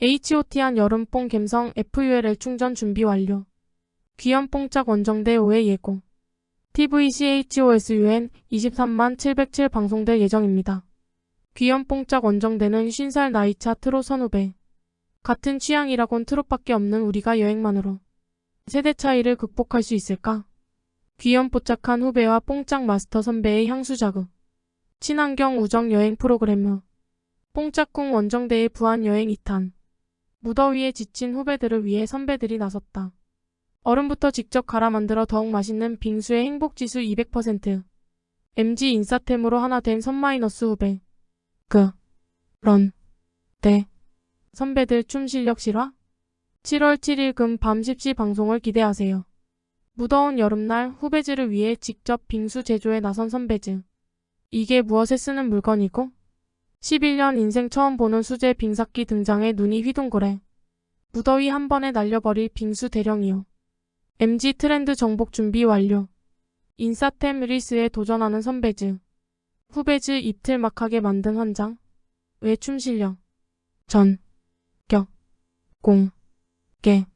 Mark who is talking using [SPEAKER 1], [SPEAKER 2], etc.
[SPEAKER 1] HOT한 여름뽕 갬성 FULL 충전 준비 완료. 귀염 뽕짝 원정대 5회 예고. TVCHOSUN 23만 707 방송될 예정입니다. 귀염 뽕짝 원정대는 50살 나이차 트롯 선후배. 같은 취향이라곤 트롯밖에 없는 우리가 여행만으로 세대 차이를 극복할 수 있을까? 귀염뽀짝한 후배와 뽕짝 마스터 선배의 향수 자극. 친환경 우정 여행 프로그램 뽕짝꿍 원정대의 부안 여행 2탄. 무더위에 지친 후배들을 위해 선배들이 나섰다. 얼음부터 직접 갈아 만들어 더욱 맛있는 빙수의 행복지수 200%. MG 인싸템으로 하나 된 선마이너스 후배. 그. 런. 대. 선배들 춤 실력 실화? 7월 7일 금 밤 10시 방송을 기대하세요. 무더운 여름날 후배즈를 위해 직접 빙수 제조에 나선 선배즈. 이게 무엇에 쓰는 물건이고? 11년 인생 처음 보는 수제 빙삭기 등장에 눈이 휘둥그레. 무더위 한 번에 날려버릴 빙수 대령이요. MG 트렌드 정복 준비 완료. 인싸템 리스에 도전하는 선배즈. 후배즈 입틀 막하게 만든 환장. 외춤 실력. 전. 격. 공. 개.